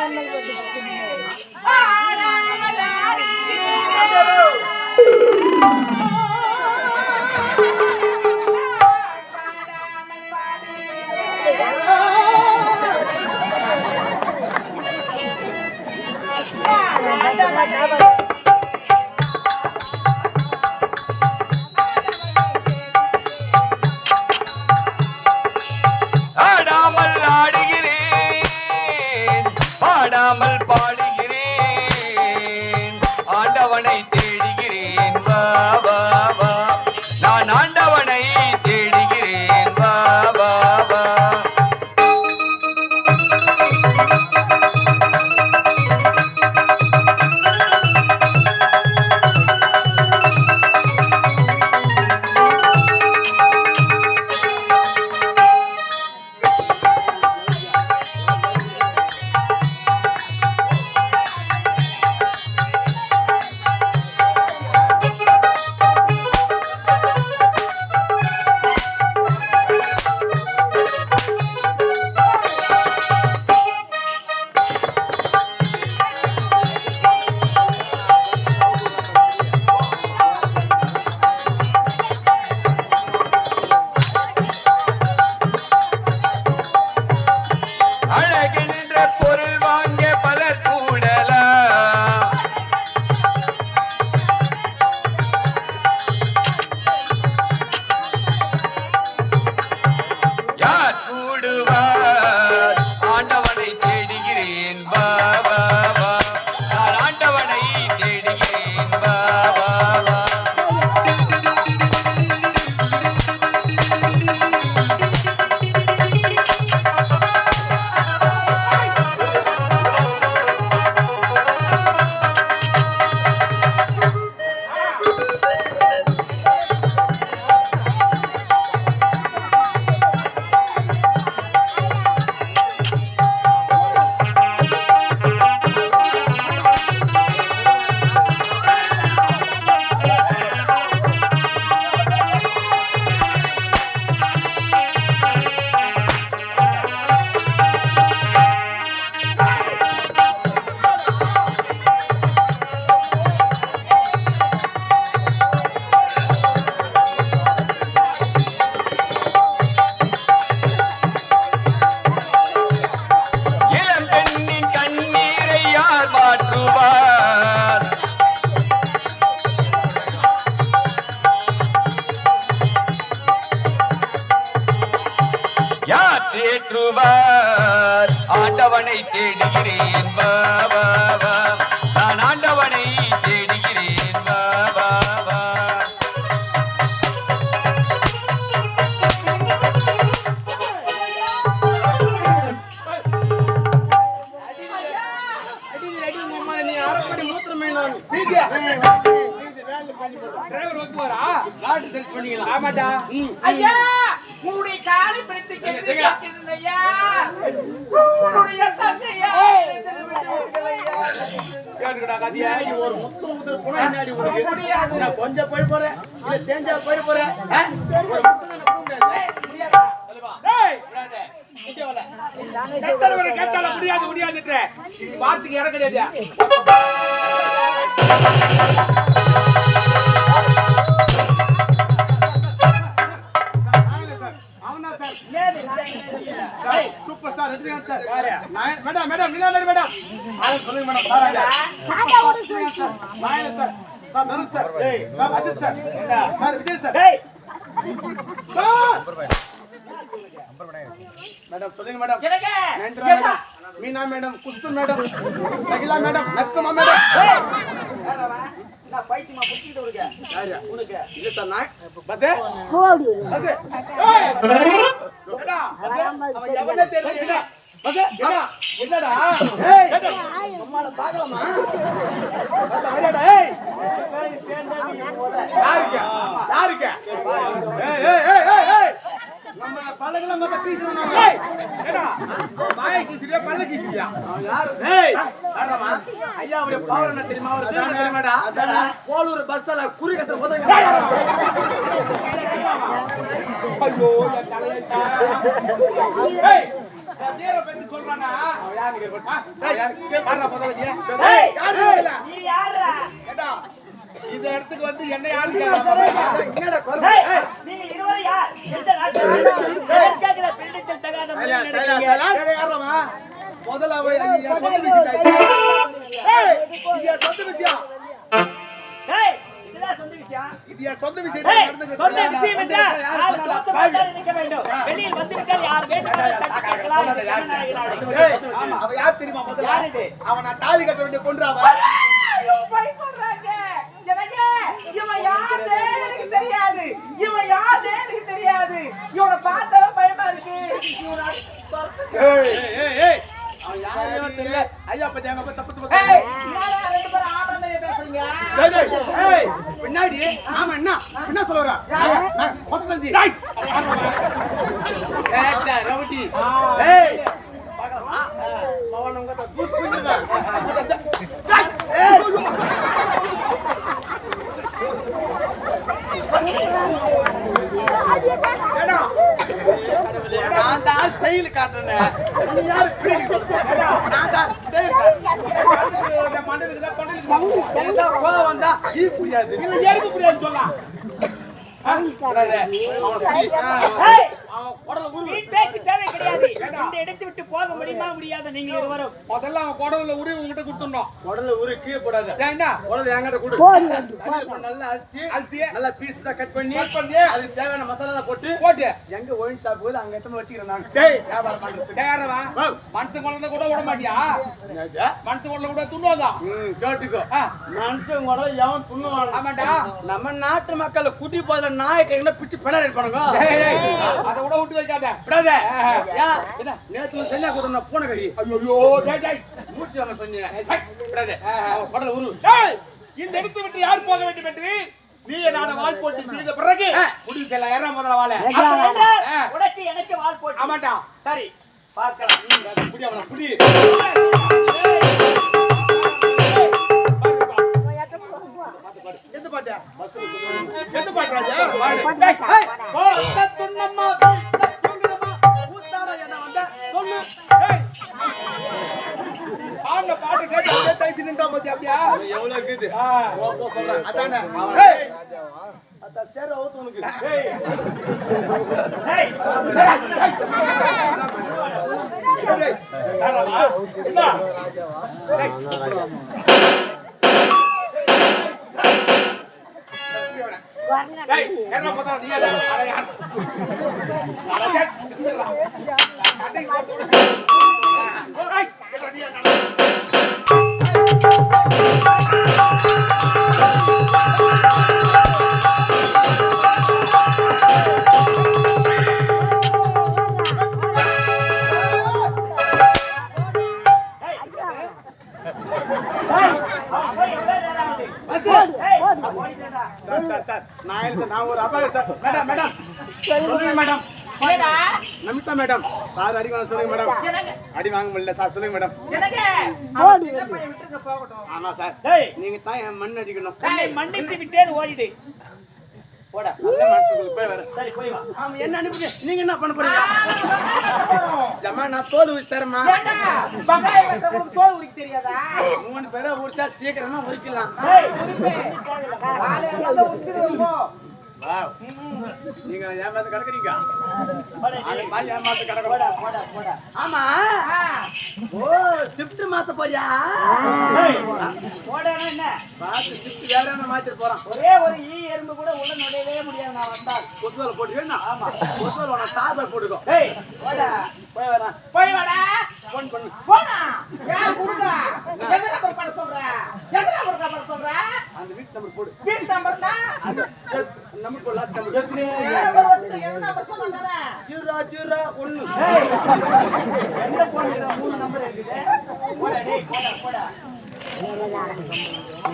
Thank. தேடுகிறேன் வா வா வா நான் ஆண்டவனை தேடுகிறேன் வா வா வா. டிரைவர் ஒத்துவாரா? லாட்டரி செலக்ட் பண்ணீங்களா? ஆமாடா. ஐயா ஒரு முத்தம் முத்தம். புனா என்னாடி உனக்கு? முடியாது. நான் கொஞ்சம் போய் போறேன். இல்ல தேஞ்சா போய் போறேன்? ஒரு முத்தம் தானே போட முடியாது. முடியாது வார்த்தைக்கு இடம் கிடையாது. Super star Rajinikanth sir madam madam Neelambari madam சொல்லுங்க மேடம் பாருங்க sir Nayan sir sir Dhanush sir. Sir Ajith sir. Sir Vijay sir! Madam சொல்லுங்க மேடம். நன்றா madam. Meena madam குஸ்து madam Shakeela madam Nagma madam. நான் பைத்தியமா புடிச்சிட்டு இருக்க யாரு? உனக்கு இல்ல சார் நான்? பஸ்ஸே? பஸ்ஸே. என்னடா? ஏய். யாருக்கு? யாருக்கு? நம்ம பல்லகள மத்த பீசணும் ஏய். ஏடா பாய் கிசிரியா பல்ல கிசிரியா யார் ஏய் யாரமா ஐயா அவருடைய பவர் என்ன தெரியுமா அவர் தெரியுமாடா அதானே. போலூர் பஸ் ஸ்டாண்ட்ல குறி கத்துற போது ஐயோ என் தலையட்டா ஏய் நேர சொல்றானா யாரு. ஏய், யாரு? நீ இந்த இடத்துக்கு வந்து என்ன யாரு இருவரும் யார்? எந்த தகாத? முதல்ல அவ என் சொந்த விஷயம் சொந்த விஷயம். இது என் சொந்த விஷயம் சொந்த. விஷயம் என்றால் போட்டால் நிற்க வேண்டும். வெளியில் வந்துவிட்டால் யார் வேண்டுமானாலும். அவ யார் தெரியுமா முதல்ல யார் இது? அவன் நான் தாலி கட்ட வேண்டிய பொண்ணு அவ ஐயோ, பொய் சொல்றாங்க. எனக்கு இவன் யாருன்னே எனக்கு தெரியாது. இவன் எனக்கு தெரியாது. இவனை பார்த்தாவே பயமா இருக்கு. இவனை துரத்து- ஏய் ஏய் ஏய் அவன் யாரையோ தெரியல ஐயா பத்தி அங்க போய் தப்பு தப்பு ஏய், என்னடா ரெண்டு பேரும் பேசுறீங்க? ஏய் பின்னாடி ஆமா என்ன என்ன நான் தந்தி நான் தான் ஸ்டைல் காட்டுறேன் நீ யாரு நான் தான் ஸ்டைல் காட்டுறேன் மண்டலுக்கு தான் கொண்டலுக்கு எனக்கு தான் வந்தா ஈ புரியாது இல்ல ஏருக்கு புரியாது சொல்லலாம் அவன் குடல உரு வீண் பேச்சு தேவை கிடையாது இந்த இடத்தை விட்டு போக முடியுமா முடியாத? நீங்கள் இருவரும். முதல்ல அவன் குடல உரு உங்ககிட்ட கொடுத்துடணும். குடல உரு கீழே போடாத. ஏண்டா குடல என்கிட்ட கொடு. நல்லா அரிசி அரிசி நல்லா பீஸ் தான் கட் பண்ணி கட் பண்ணி அதுக்கு தேவையான மசாலா போட்டு போட்டு. எங்க ஒயின் ஷாப் போது அங்க எடுத்து வச்சுக்கிறேன் நான். டேய் வியாபாரம் பண்றது டேய் யாரவா? மனுஷன் குழந்தை கூட விட மாட்டியா? மனுஷன் குழந்தை கூட துண்ணுவாதா கேட்டுக்கோ. மனுஷன் கூட எவன் துண்ணுவான் ஆமாடா நம்ம நாட்டு மக்கள் குட்டி போதுல நாய் கையில பிச்சு பிணறு எடுப்பானுங்க அதை கூட விட்டு வைக்காத. விடாத. என்ன நேத்து செஞ்சா கூட பூனை கறி ஐயோ டேய் டேய் மூச்சு அவன் குடல உரு டேய் இந்த எடுத்து விட்டு யார் போக வேண்டும் என்று நீ நான் வால் போட்டு செய்த பிறகு முடிவு செய்யலாம் யாரா முதல்ல வாழ உனக்கு எனக்கு வால் போட்டு ஆமாட்டா சரி பார்க்கலாம். புடி அவன புடி எந்த பாட்டு எந்த பாட்டு ராஜா பாடு துண்ணம்மா நின்றா பாத்தி அப்படியா? எவ்வளவு இருக்குது? சொல்றேன். அதானே? ஏய். அத சேர உனக்கு. என்ன? நீ யார்? சார் அடி வாங்க சொல்லுங்க மேடம். அடி வாங்க முடியல சார் சொல்லுங்க மேடம். ஆமா சார். நீங்க தான் என் மண் அடிக்கணும். உன்னை மன்னித்து விட்டேன் ஓடிடு. போடா நல்ல மனுஷங்களுக்கு போய் வர. சரி போய் வா. என்ன அனுப்புங்க? நீங்க என்ன பண்ண போறீங்க? ஜம்மா நான் தோல் ஊசி தரமா தோல் உரிக்க தெரியாதா? மூணு பேரை உரிச்சா சீக்கிரமா உரிக்கலாம். நீங்க ஏமாத்த கிடக்குறீங்க? ஏமாத்த போடா, கிடக்குறோம் போடா, போடா. ஆமா. ஓ ஷிஃப்ட் மாத்த போறியா? என்ன பார்த்து ஷிஃப்ட் வேற என்ன மாத்திட்டு போறான்? ஒரே ஒரு ஈ எறும்பு கூட உள்ள நுழையவே முடியாது நான் வந்தால். கொசுவல் போட்டு ஆமா. கொசுவல் உன தாபர் போட்டுக்கோ. ஏய் போடா. போய் வரேன் போய் வாடா. ஃபோன் பண்ணு. போடா. யார் குடுடா எந்த நம்பர் பண்ண சொல்ற? எந்த நம்பர் பண்ண சொல்ற? அந்த வீட்டு நம்பர் போடு. வீட்டு நம்பர் தான் என்ன ஜீரோ ஜீரோ ஒன்னு போன்ல மூணு நம்பர் இருக்குது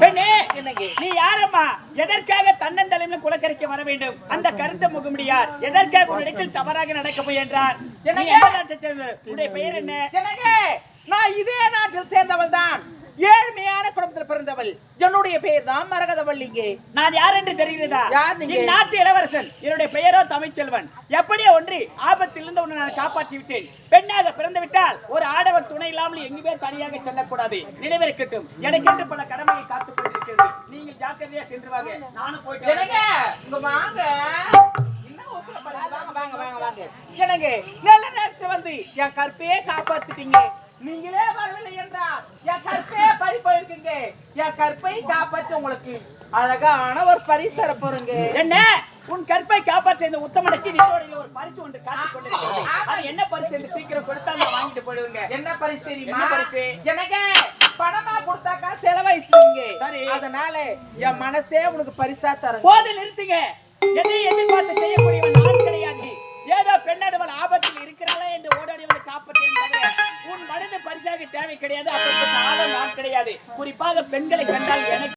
பெண்ணே நீ யாரம்மா? எதற்காக தன்னந்தலைமையில குலக்கரைக்கு வர வேண்டும்? அந்த கருத்த முகமுடியார் எதற்காக ஒரு இடத்தில் தவறாக நடக்க முயன்றார்? உன்னுடைய பெயர் என்ன? நான் இதே நாட்டில் சேர்ந்தவள் தான் ஏழ்மையான குடும்பத்தில் பிறந்தவள். என்னுடைய பெயர் தான் மரகதவள்ளிங்க நான் யார் என்று தெரிகிறதா? யார் நீங்க? இந்நாட்டு இளவரசன். என்னுடைய பெயரோ தமிழ்ச்செல்வன். எப்படியோ ஒன்றி ஆபத்திலிருந்து உன்னை நான் காப்பாற்றி விட்டேன். பெண்ணாக பிறந்து விட்டால் ஒரு ஆடவர் துணை இல்லாமல் எங்குமே தனியாக செல்லக்கூடாது. நினைவிருக்கட்டும். எனக்கென்று பல கடமையை காத்துக் கொண்டிருக்கிறது. நீங்கள் ஜாக்கிரதையா சென்று வாங்க. நானும் போயிட்டு வாங்க வாங்க வாங்க வாங்க. என்னங்க? நல்ல நேரத்துல வந்து என் கற்பையே காப்பாத்திட்டீங்க. நீங்களே வரவில்லை என்றால் என் கற்பையே பறி போயிருக்குங்க. என் கற்பை காப்பாற்ற உங்களுக்கு அழகான ஒரு பரிசு தர போறேங்க என்ன? உன் கற்பை காப்பாற்ற இந்த உத்தமனுக்கு நீரோடையில் ஒரு பரிசு ஒன்று காத்துக் கொண்டிருக்கிறது. அது என்ன பரிசு என்று சீக்கிரம் கொடுத்தா நான் வாங்கிட்டு போயிடுவேங்க. என்ன பரிசு தெரியுமா? என்ன பரிசு? எனக்கு பணமா கொடுத்தாக்கா செலவழிச்சுங்க சரி. அதனால என் மனசே உனக்கு பரிசா தரேன் போது நிறுத்துங்க. எதை எதிர்பார்த்து செய்யக்கூடியவன் நான் கிடையாது. ஏதோ பெண்ணாடுவன் ஆபத்தில் இருக்கிறாளா என்று ஓடாடியவனை காப்பாற்றேன் உன் மனது பரிசாக தேவை கிடையாது. அப்படிப்பட்ட ஆளும் நான் கிடையாது. குறிப்பாக பெண்களை கண்டால் எனக்கு